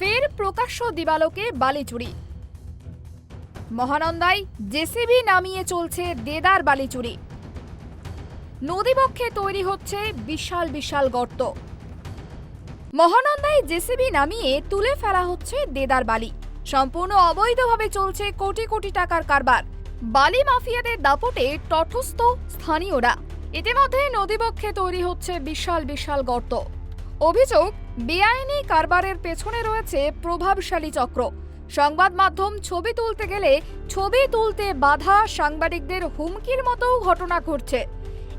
ফের প্রকাশ্য দিবালোকে বালি চুরি মহানন্দায় জেসিবি নামিয়ে চলছে দেদার বালি চুরি নদীবক্ষে তৈরি হচ্ছে বিশাল বিশাল গর্ত। মহানন্দায় জেসিবি নামিয়ে তুলে ফেলা হচ্ছে দেদার বালি। সম্পূর্ণ অবৈধভাবে চলছে কোটি কোটি টাকার কারবার। বালি মাফিয়াদের দাপটে তটস্থ স্থানীয়রা। ইতিমধ্যে নদীবক্ষে তৈরি হচ্ছে বিশাল বিশাল গর্ত। অভিযোগ, বেআইনি কারবারের পেছনে রয়েছে প্রভাবশালী চক্র। সংবাদ মাধ্যম ছবি তুলতে গেলে ছবি তুলতে বাধা সাংবাদিকদের হুমকির মতো ঘটনা ঘটছে।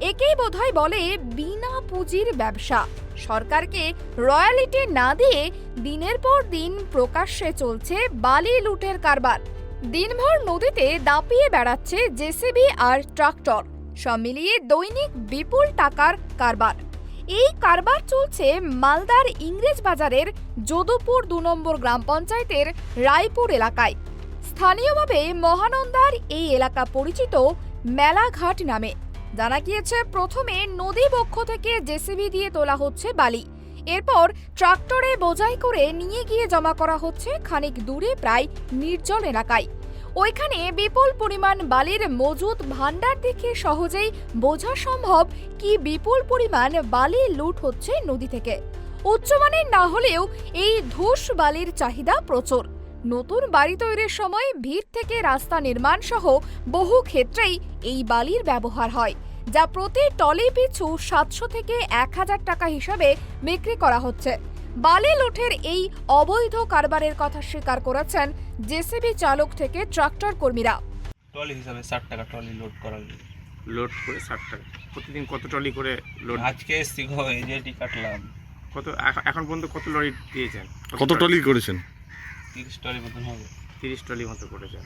একেই বোধহয় বলে বিনা পুঁজির ব্যবসা। সরকারকে রয়্যালিটি না দিয়ে দিনের পর দিন প্রকাশ্যে চলছে বালি লুটের কারবার। দিনভর নদীতে দাপিয়ে বেড়াচ্ছে জেসিবি আর ট্রাক্টর। সব মিলিয়ে দৈনিক বিপুল টাকার কারবার। এই কারবার চলছে মালদার ইংরেজ বাজারের যদুপুর দু নম্বর গ্রাম পঞ্চায়েতের রায়পুর এলাকায়। স্থানীয়ভাবে মহানন্দার এই এলাকা পরিচিত মেলাঘাট নামে। জানা গিয়েছে, প্রথমে নদী বক্ষ থেকে জেসিবি দিয়ে তোলা হচ্ছে বালি। এরপর ট্রাক্টরে বোঝাই করে নিয়ে গিয়ে জমা করা হচ্ছে খানিক দূরে প্রায় নির্জন এলাকায়। ওইখানে বিপুল পরিমাণ বালির মজুদ ভাণ্ডার দেখে সহজেই বোঝা সম্ভব কি বিপুল পরিমাণ বালি লুট হচ্ছে নদী থেকে। উচ্চমানের না হলেও এই ধূস বালির চাহিদা প্রচুর। নতুন বাড়ি তৈরির সময় ভিড় থেকে রাস্তা নির্মাণ সহ বহু ক্ষেত্রেই এই বালির ব্যবহার হয়, যা প্রতি টলি পিছু সাতশো থেকে এক হাজার টাকা হিসাবে বিক্রি করা হচ্ছে। বালি লুঠের এই অবৈধ কারবারের কথা স্বীকার করেছেন জেসিবি চালক থেকে ট্রাক্টর কর্মীরা। ট্রলি হিসাবে ষাট টাকা ট্রলি লোড করার লোড করে ষাট টাকা। প্রতিদিন কত ট্রলি করে লোড? আজকে এটি কাটলাম। কত এখন পর্যন্ত কত লরি দিয়েছেন? কত টলি করেছেন? তিরিশ ট্রলি মতন হবে। তিরিশ ট্রলি মতো করেছেন।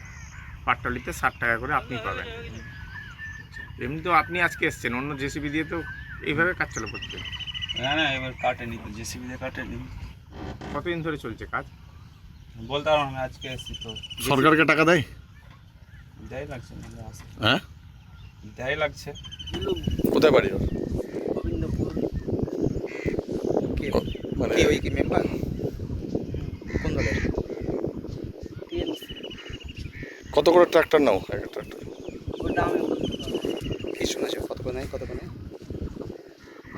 পার ট্রলিতে ষাট টাকা করে আপনি পাবেন। এমনি তো আপনি আজকে এসছেন অন্য জেসিবি দিয়ে তো এইভাবে কাজ চালু করতেন। না না এবার কাটেনি তো জেসিবি দিয়ে কাটেনি কতদিন ধরে চলছে কাজ? বলতে পারব আমি আজকে এসছি তো। সরকারকে টাকা দেয়? দেয় লাগছে না হ্যাঁ? দেয় লাগছে। কোথায় বাড়ি ওর? কে? ক- মানে ওই কি মেম্বার? কোন দলের? কত করে ট্রাক্টর নাও? একটা ট্রাক্টর। কত করে নেয়? কত করে?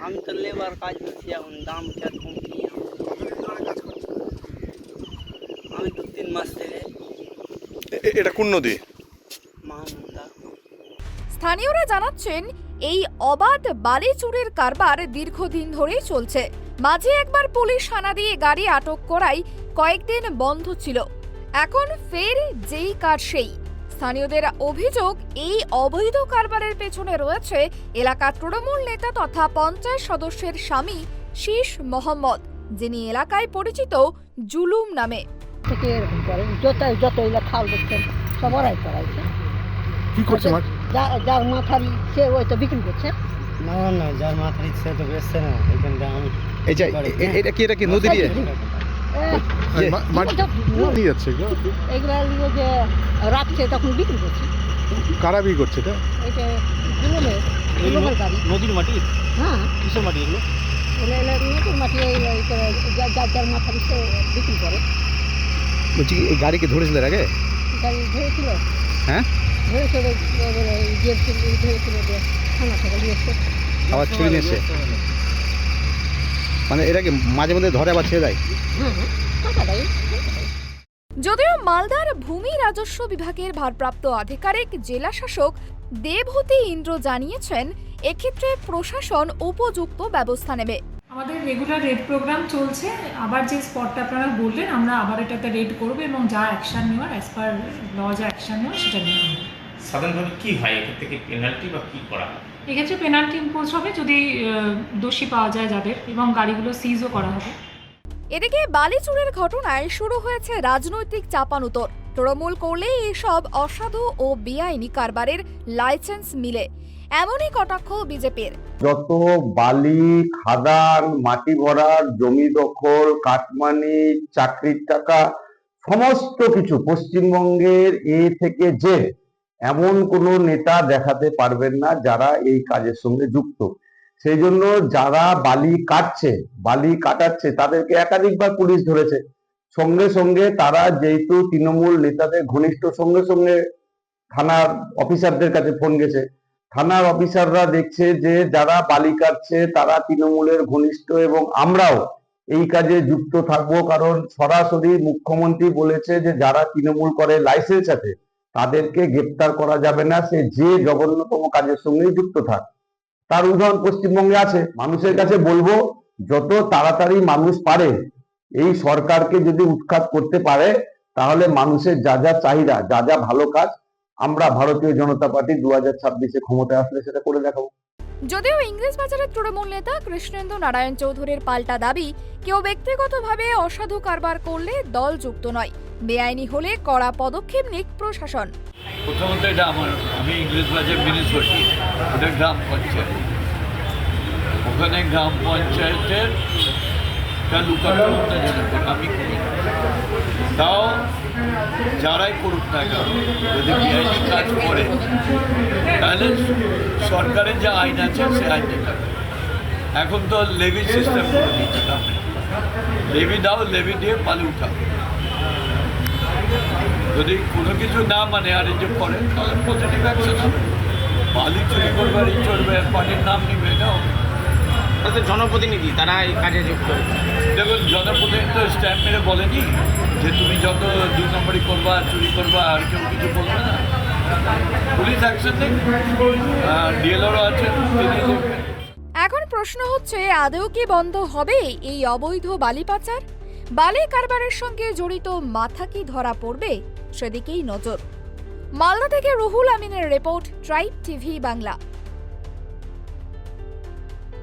আমি তো লেবার কাজ করছি এখন দাম কীরকম কি আমি দু তিন মাস থেকে এটা কোন নদী? স্থানীয়রা জানাচ্ছেন এই অবাধ বালি চুরির কারবার দীর্ঘদিন ধরেই চলছে। মাঝে একবার পুলিশ হানা দিয়ে গাড়ি আটক করাই কয়েকদিন বন্ধ ছিল। এখন ফের যেই কার সেই। স্থানীয়দের অভিযোগ এই অবৈধ কারবারের পেছনে রয়েছে এলাকার তৃণমূল নেতা তথা পঞ্চায়েত সদস্যের স্বামী শীষ মোহাম্মদ যিনি এলাকায় পরিচিত জুলুম নামে। থেকে এরকম করে যত যত এলা খাল দেখছেন সব ওরাই করাইছে। কি করছে মাছ যার মাথার সে ওই তো বিক্রি করছে। না না যার মাথার ইচ্ছে তো বেচছে না এখানটা আমি এই যে এটা কি এটা কি নদী দিয়ে? এ, যাচ্ছে এগুলা? নিয়ে যে রাখছে তখন বিক্রি করছে। কারা বি করছে এটা? এটা জুলুমের জুলুমের গাড়ি। নদীর মাটি? হ্যাঁ। কিসের মাটি এগুলো? এলে এলে নতুন মাটি যার যার মাথার ইচ্ছে বিক্রি করে। বলছি এই গাড়িকে ধরেছিল আগে? গাড়ি ধরেছিল? হ্যাঁ? ধরেছিল ধরেছিল থানা থেকে দিয়েছে আবার ছেড়ে নিয়ে এসছে মানে এটাকে মাঝে মধ্যে ধরে আবার ছেড়ে দেয়? হ্যাঁ হ্যাঁ। টাকা দেয়। যদিও মালদার ভূমি রাজস্ব বিভাগের ভারপ্রাপ্ত আধিকারিক জেলা শাসক দেবহতি ইন্দ্র জানিয়েছেন এক্ষেত্রে প্রশাসন উপযুক্ত ব্যবস্থা নেবে। আমাদের রেগুলার রেড প্রোগ্রাম চলছে। আবার যে স্পটটা আপনারা বললেন আমরা আবার এটাতে রেড করব এবং যা অ্যাকশন নেওয়ার অ্যাজ পার ল যা অ্যাকশন নেওয়ার সেটা নেওয়া হবে সাধারণভাবে কি হয়? এক্ষেত্রে কি পেনাল্টি বা কি করা হয়? এক্ষেত্রে পেনাল্টি ইম্পোজ হবে যদি দোষী পাওয়া যায় যাদের এবং গাড়িগুলো সিজও করা হবে। এদিকে বালি চুরের ঘটনায় শুরু হয়েছে রাজনৈতিক চাপানুতর। তৃণমূল করলে এসব অসাধু ও বেআইনি কারবারের লাইসেন্স মিলে। এমনই কটাক্ষ বিজেপির। যত বালি, খাদান, মাটি ভরার জমি দখল, কাটমানি, চাকরির টাকা, সমস্ত কিছু পশ্চিমবঙ্গের এ থেকে যে এমন কোনো নেতা দেখাতে পারবেন না যারা এই কাজের সঙ্গে যুক্ত। সেই জন্য যারা বালি কাটছে, বালি কাটাচ্ছে, তাদেরকে একাধিকবার পুলিশ ধরেছে। সঙ্গে সঙ্গে তারা যেহেতু তৃণমূল নেতাদের ঘনিষ্ঠ, সঙ্গে সঙ্গে থানার অফিসারদের কাছে ফোন গেছে। থানার অফিসাররা দেখছে যে যারা বালি কাটছে, তারা তৃণমূলের ঘনিষ্ঠ এবং আমরাও এই কাজে যুক্ত থাকব। কারণ সরাসরি মুখ্যমন্ত্রী বলেছে যে যারা তৃণমূল করে লাইসেন্স আছে, তাদেরকে গ্রেপ্তার করা যাবে না। সে যে জঘন্যতম কাজের সঙ্গেই যুক্ত থাক। তার উদাহরণ পশ্চিমবঙ্গে আছে। মানুষের কাছে বলব, যত তাড়াতাড়ি মানুষ পারে, এই সরকারকে যদি উৎখাত করতে পারে, তাহলে মানুষের যা যা চাহিদা, যা যা ভালো কাজ, আমরা ভারতীয় জনতা পার্টি দু হাজার ছাব্বিশে ক্ষমতায় আসলে সেটা করে দেখাবো। যদিও ইংরেজ বাজারের তৃণমূল নেতা কৃষ্ণেন্দু নারায়ণ চৌধুরীর পাল্টা দাবি, কেউ ব্যক্তিগতভাবে অসাধু কারবার করলে দল যুক্ত নয়। বেআইনি হলে কড়া পদক্ষেপ নিক প্রশাসন। প্রথমত এটা আমার, আমি ইংরেজ বাজার মিউনিসিপালিটি ওটা গ্রাম পঞ্চায়েত। ওখানে গ্রাম পঞ্চায়েতের টা লুকানোজনক আমি করি। তাও যারাই করুক না কেন, যদি বেআইনি কাজ করে, তাহলে সরকারের যে আইন আছে, সে আইনে থাকবে এখন তো লেভি সিস্টেম করে গ্রামে। লেভি দাও, লেভি দিয়ে পালি উঠাও। যদি কোনো কিছু না মানে আর যে করে তাহলে পজিটিভ অ্যাকশন হবে বালি চুরি করবে আর এই চলবে পানির নাম নিবে না তাদের জনপ্রতিনিধি তারা এই কাজে যুক্ত দেখুন জনপ্রতিনিধি তো স্ট্যাম্প মেরে বলেনি যে তুমি যত দুই নম্বরই করবা চুরি করবা আর কেউ কিছু বলবে না। পুলিশ অ্যাকশন নেই ডিএলআরও আছে এখন প্রশ্ন হচ্ছে আদৌ কি বন্ধ হবে এই অবৈধ বালি পাচার? বালি কারবারের সঙ্গে জড়িত মাথা কি ধরা পড়বে? সেদিকেই নজর। মালদা থেকে রুহুল আমিনের রিপোর্ট ট্রাইব টিভি বাংলা।